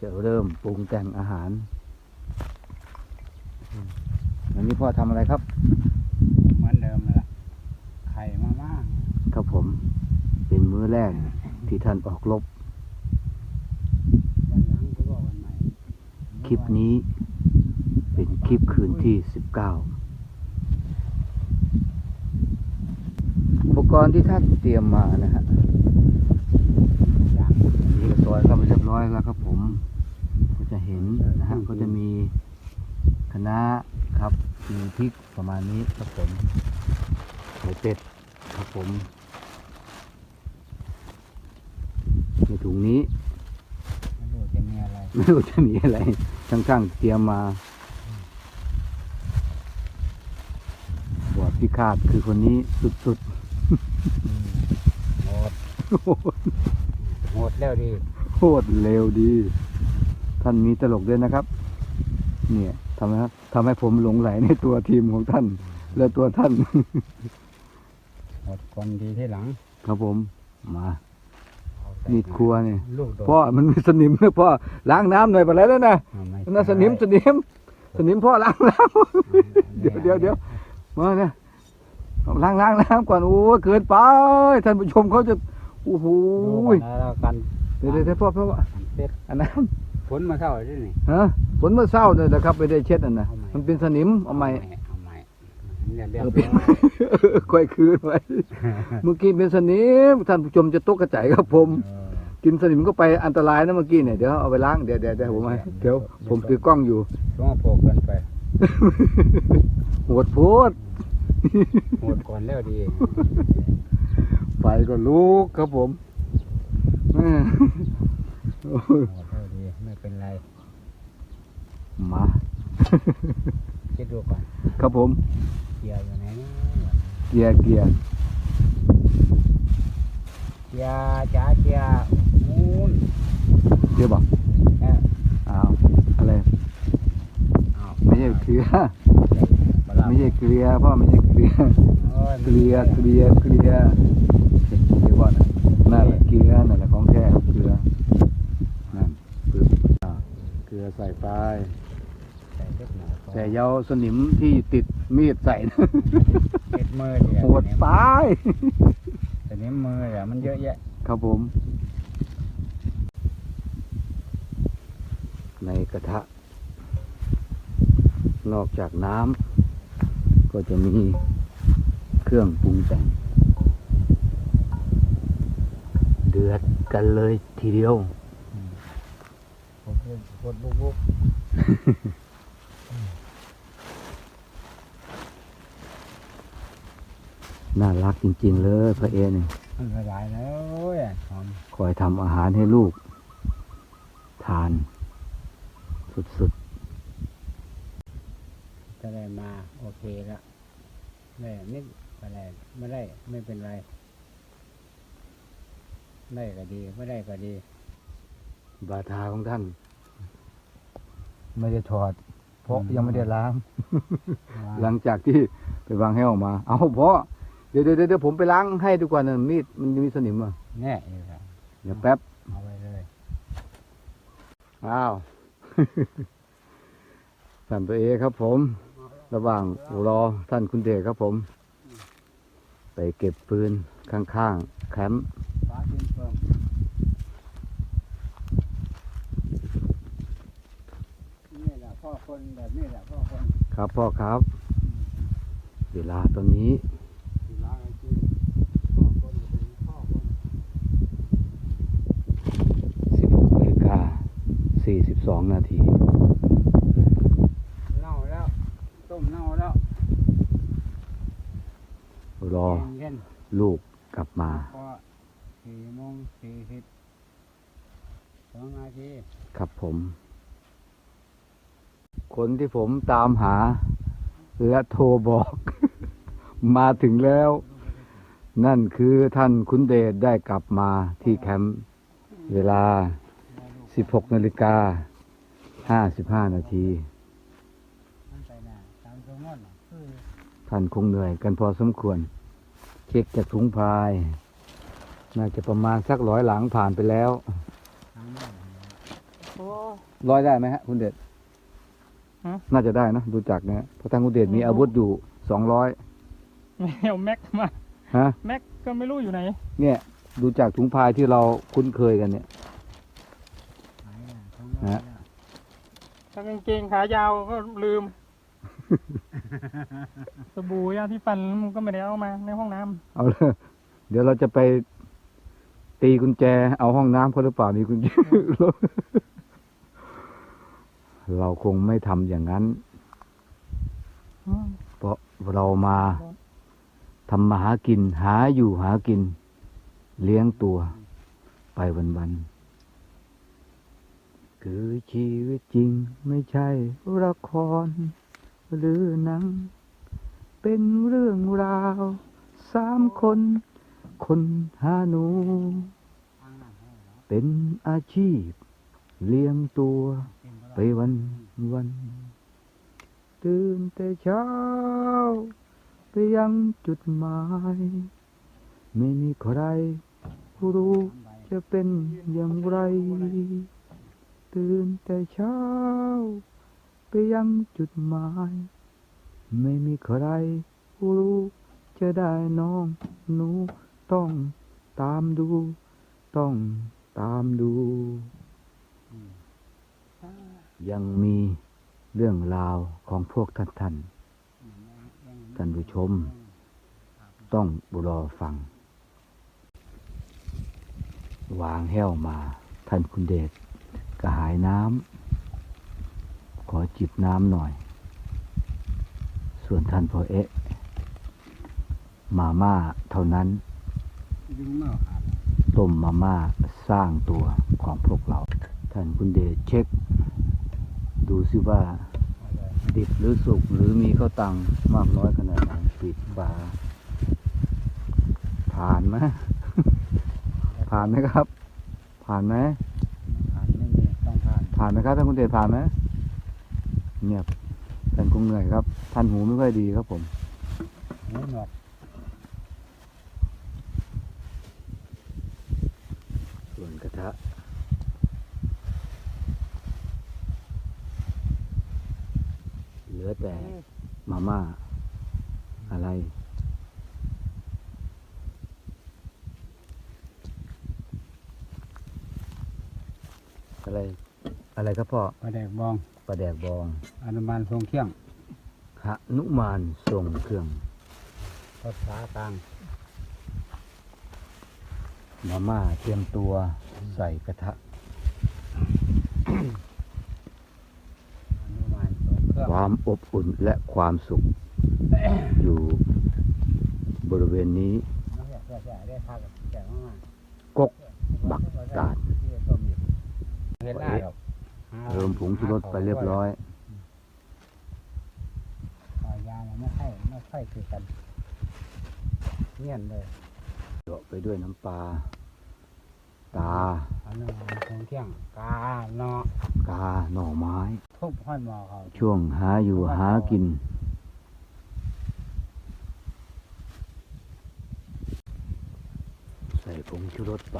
จะเริ่มปรุงแต่งอาหาร วันนี้พ่อทำอะไรครับ เหมือนเดิมนั่นแหละไข่มามากครับผม เป็นมื้อแรกที่ท่านออกรบวันหลังก็บอกวันใหม่คลิปนี้เป็นคลิปคืนที่สิบเก้าอุปกรณ์ที่ท่านเตรียมมานะฮะ อย่าง นี่ก็ซอยเข้าไปเรียบร้อยแล้วครับผม ก็จะ เห็นนะฮะก็จะมีคะน้าครับมีพริกประมาณนี้ครับผมไข่เป็ดครับผมในถุงนี้ไม่รู้จะมีอะไรไม่รู้จะมีอะไรช่างๆเตรียมมาบวชพิฆาตคือคนนี้สุดโหดๆโหดแล้วดีโคตรเร็วดี ท่านมีตลกด้วยนะครับ เนี่ยทำให้ทำให้ผมหลงไหลในตัวทีมของท่าน และตัวท่านโหดคนดีที่หลัง ครับผม มาเอาใส่มีดครัวเนี่ยลูกโดดพ่อมันมีสนิมนะพ่อล้างน้ำหน่อยไปแล้วนะเอาไม่น่าสนิมสนิม สนิมพ่อล้างน้ำเดี๋ยวเดี๋ยวเดี๋ยวมาเนี่ยเอาล้างล้างน้ำก่อนโอ้ยเกินไปท่านผู้ชมเขาจะโอ้โหดูก่อนนะแล้วกันเดี๋ยวเดี๋ยวเดี๋ยวพ่อพ่อพ่ออันเป็ดอันน้ผลมาเท่าไหร่นี่ำฮะฝนเมื่อเช้าเนี่ยนะครับไม่ได้เช็ดอันนะเอาใหม่มันเป็นสนิมเอาใหม่เอาใหม่เนี่ยเรียบเออร้เป็นอยค่อยคืนไว้เมื่อกี้เป็นสนิมท่านผู้ชมจะตกกระจายครับผมเออกินสนิมก็ไปอันตรายนะเมื่อกี้เนี่ยเดี๋ยวเอาไปล้างเดี๋ยวเดี๋ยวเดี๋ยวผมให้เดี๋ยวผมถือกล้องอยู่ช่วงโผล่เกินไปโหดโพดโหดก่อนแล้วดีไฟก็ลุกครับผมแม่โอ้ยโหดแล้วดีไม่เป็นไร มาคิดดูก่อนครับผม เกียร์อยู่ไหนนะเกียร์เกียร์เกียร์จ้าเกียร์มูนเกียร์บอกเอ้าอ้าวอะไรอ้าวไม่ใช่เกลือบลาไม่ใช่เกลือพ่อไม่ใช่เกลือโอ้ยเกลือเกลือเกลือเรียกว่าน่ะนั่นแหละเกลือนั่นแหละของแท้ครับเกลือนั่นปึ๊บอ่าเกลือ ใส่ไปใส่เล็กหน่อยแต่อยาวสนิมที่ติดมีดใส่นะติดมือเดียวโหดไปแต่นี้มือเดี๋ยวมันเยอะแยะครับผม ในกระทะ นอกจากน้ำก็จะมีเครื่องปรุงแต่ง เดือดกันเลยทีเดียว โหดโหดบุกบุกน่ารักจริง ๆ เลยพระเอเนี่ยมันละลายแล้วโอ้ยหอมคอยทำอาหารให้ลูก ทาน สุดจะได้มาโอเคแล้วได้นิดก็ได้ไม่ได้ไม่เป็นไร ได้ก็ดี ไม่ได้ก็ดีๆบาทาของท่าน ไม่ได้ถอด เพราะอืมยังไม่ได้ล้าง หลังจากที่ไปวางให้ออกมา เอาเพราะเดี๋ยวเดี๋ยวเดี๋ยวผมไปล้างให้ดีกว่านะมีดมันมีสนิมอะแน่อยู่ครับเดี๋ยวแป๊บเอาไปเลยอ้าวท่านตัวเอครับผม ระหว่างรอท่านคุณเดชครับผม ไปเก็บปืนข้างๆแคมป์ ฟ้าดินเพิ่มนี่แหละ พ่อคนแบบนี้แหละพ่อคนครับพ่อครับ เวลาตอนนี้ที่ร้านจริงพ่อคนเป็นพ่อคน16นาฬิกา42 นาที เน่าแล้ว ต้มเน่าแล้วรอเย็นลูกกลับมา ๆพอสี่โมงสี่สิบสองนาที ครับผม คนที่ผมตามหา และโทรบอก มาถึงแล้ว นั่นคือท่านคุณเดชได้กลับมาที่แคมป์เวลา 16นาฬิกา55 นาทีมันไปน่ะตามตัวงอนน่ะคือท่านคงเหนื่อยกันพอสมควร เช็คจากถุงพาย น่าจะประมาณสักร้อยหลังผ่านไปแล้วร้อยได้ไหมฮะ คุณเดช ฮะ น่าจะได้นะ ดูจากเนี้ยเพราะทางคุณเดชมีอาวุธอยู่สองร้อยไม่เอาแม็กมาฮะ แม็กก็ไม่รู้อยู่ไหนเนี่ย ดูจากถุงพายที่เราคุ้นเคยกันเนี่ยหายอะท้องฮะ ถ้ากางเกงขายาวก็ลืม สบู่ยาที่ฟันมันก็ไม่ได้เอามาในห้องน้ำเอาเลย เดี๋ยวเราจะไปตีกุญแจ เอาห้องน้ำเขาหรือเปล่ามีกุญแจ เราคงไม่ทำอย่างนั้นอืมเพราะเรามาทำมาหากิน หาอยู่หากิน เลี้ยงตัวไปวันๆคือชีวิตจริงไม่ใช่ละคร หรือหนัง เป็นเรื่องราวสามคน คนหาหนู เป็นอาชีพเลี้ยงตัว ไปวันวัน ตื่นแต่เช้า ไปยังจุดหมาย ไม่มีใครรู้จะเป็นอย่างไร ตื่นแต่เช้า ไปยังจุดหมาย ไม่มีใครรู้จะได้น้องหนูต้องตามดู ต้องตามดู ยังมีเรื่องราวของพวกท่านท่านๆท่านผู้ชม ต้องรอฟัง วางแห้วมา ท่านคุณเดชกระหายน้ำขอจิบน้ำหน่อย ส่วนท่านพ่อเอ๊ะ มาม่าเท่านั้นดึงมาขาดต้มมาม่าสร้างตัวของพวกเรา ท่านคุณเดชเช็ค ดูซิว่าเอาเลยดิบหรือสุกหรือมีข้าวตังมากน้อยขนาดไหนปิดฝาผ่านไหมผ่านไหมครับ ผ่านไหมขาดไม่มีต้องผ่านผ่านไหมครับท่านคุณเดชผ่านไหมเงียบท่านคงเหนื่อยครับ ท่านหูไม่ค่อยดีครับผมหูหนวก ส่วนกระทะ เห ลือแต่มาม่าอะไรอะไรอะไรครับพ่อปลาแดกบองปลาแดกบองอนุมานทรงเคี่ยงหนุมานทรงเครื่องภาษากลางมาม่าเตรียมตัวใส่กระทะ อนุมานทรงเครื่องความอบอุ่นและความสุข อยู่บริเวณนี้น้องอยากแก่ๆได้พักกับแก่มากกกบักตาดที่ต้มอยู่เห็นได้หรอกเติมผงชูรสไปเรียบร้อยปลายาเนี่ยไม่ค่อยไม่ค่อยคือกันเงียนเลยเจาะไปด้วยน้ำปลาตาอนุมานทรงเคี่ยงกาเนาะกาหน่อไม้ ทุบห้อยหมอเขาช่วงหาอยู่หากิน ใส่ผงชูรสไป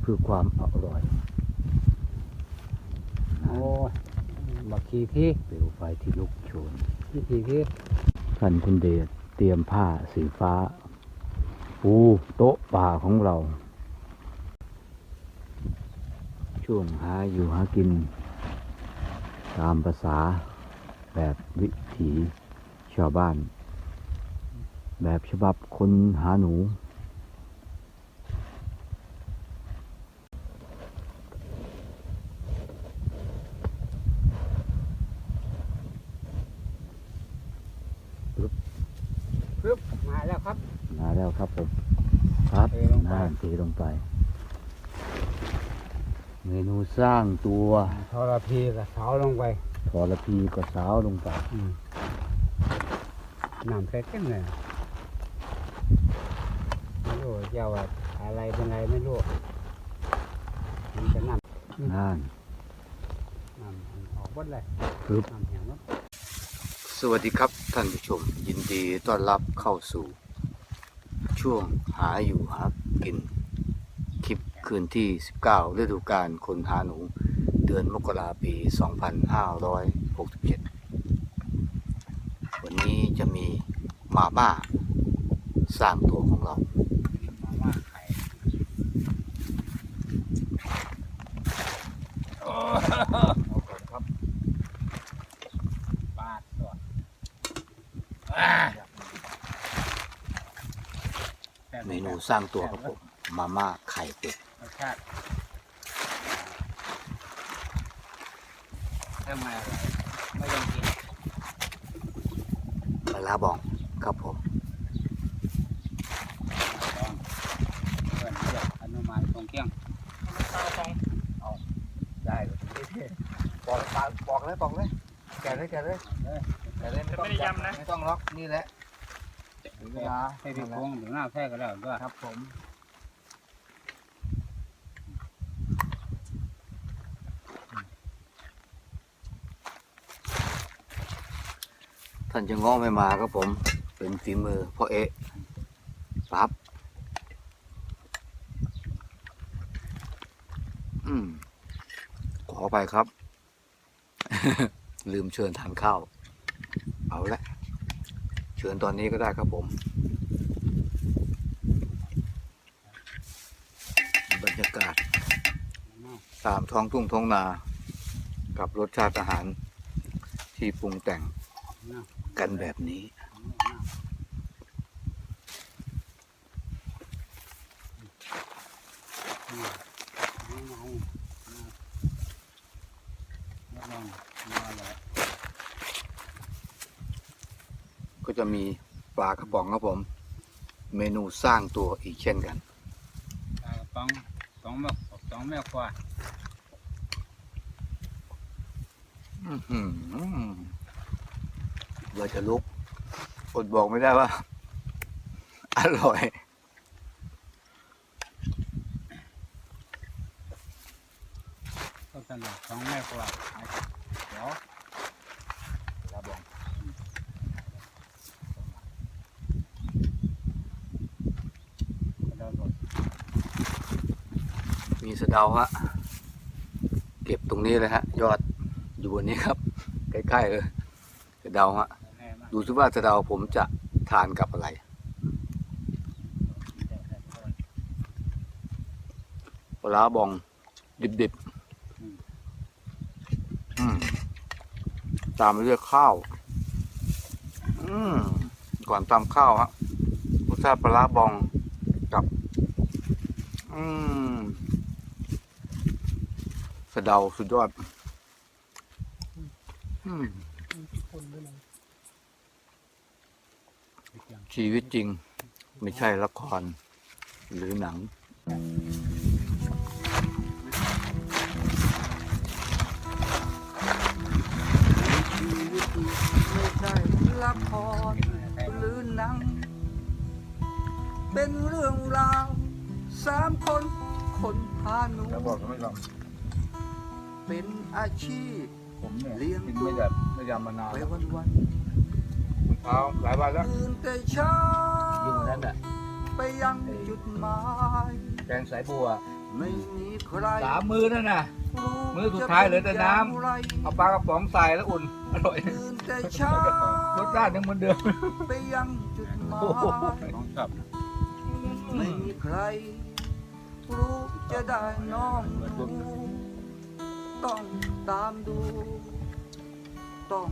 เพื่อความอร่อยโอ้ยบักขี้ที่เปลวไฟที่ลุกโชนขี้ที่ที่ท่านคุณเดชเตรียมผ้าสีฟ้า ปูโต๊ะป่าของเรา ช่วงหาอยู่หากิน ตามภาษาแบบวิถีชาวบ้าน แบบฉบับคนหาหนูปึ๊บมาแล้วครับ มาแล้วครับผม ครับเทลงไปน้ำเทลงไป เมนูสร้างตัวทรพีกับเสาลงไปทอระพีก็สาวลงไปอืมน้ำเผ็ดกันเลยไม่รู้เจ้าว่าอะไรเป็นไรไม่รู้มันจะน้ำน่านน้ำออกหมดเลยปึ๊บน้ำแห้งหมดสวัสดีครับท่านผู้ชม ยินดีต้อนรับเข้าสู่ ช่วงหาอยู่หากิน คลิปคืนที่ 19 ฤดูกาลคนหาหนู เดือนมกราปี 2567 วันนี้จะมีมาม่าสร้างตัวของเรามาม่าไข่เอาก่อนครับปาดตัวเมนูสร้างตัวครับผม มาม่าไข่เป็ดรส ชาติทำไมอร่อยไม่ต้องกินปลาร้าบองครับผมลองเพื่อนเรียกอนุมานตรงเกี้ยงตาสองได้บอกปากบอกเลยบอกเลยแกะเลยแกะเลยเออแกะเลยไม่ต้องไม่ต้องล็อกนี่แหละถึงเวลาให้พี่พวงถึงหน้าแท้ก็แล้วด้วยครับผม ท่านจะง้อไม่มาครับผม เป็นฝีมือพ่อเอ๊ะปั๊บอืมขอไปครับ ลืมเชิญทานข้าว เอาละ เชิญตอนนี้ก็ได้ครับผม บรรยากาศ ตามท้องทุ่งท้องนา กับรสชาติอาหารที่ปรุงแต่ง กันแบบนี้ ก็จะมีปลากระป๋องครับผม เมนูสร้างตัวอีกเช่นกันปลากระป๋องสองแม่สองแม่ครัวอื้อหือ เราจะลุกอดบอกไม่ได้ว่า อร่อยก็สนุกสองแม่ครัวเดี๋ยวครับผมเราหมดมีสะเดาฮะเก็บตรงนี้เลยฮะยอดอยู่บนนี้ครับ ใกล้ๆเลยสะเดาฮะแน่มาก ดูซิว่าสะเดาผมจะทานกับอะไร ปลาบอง ดิบๆอืมตามไปด้วยข้าวอืมก่อนตามข้าวฮะรสชาติปลาร้าบองกับ อืมสะเดาสุดยอด อืม คนด้วยนะ ชีวิตจริงไม่ใช่ละครหรือหนัง ไม่ใช่ละครหรือหนัง เป็นเรื่องราวสามคนคนพาหนู แล้วบอกไม่ลองเป็นอาชีพผมเนี่ยเลี้ยงกินไม่แบบไม่ยำมานานไปแล้ว วันวัน เช้าหลายวันแล้วๆตื่นแต่เช้ายิ่งกว่านั้นอะไปยังจุดหมายแกงสายบัวไม่มีใครสามมือนั่นน่ะรู้มื้อสุดท้ายเหลือแต่น้ำจะเป็อย่างไรเอาปลากระป๋องใส่แล้วอุ่น อร่อยตื่นแต่เช้ารสชาติยังเหมือนเดิมไปยังจุดหมายโอ้โหน้องชอบไม่มีใครรู้จะได้น้องหนูต้องตามดู ต้อง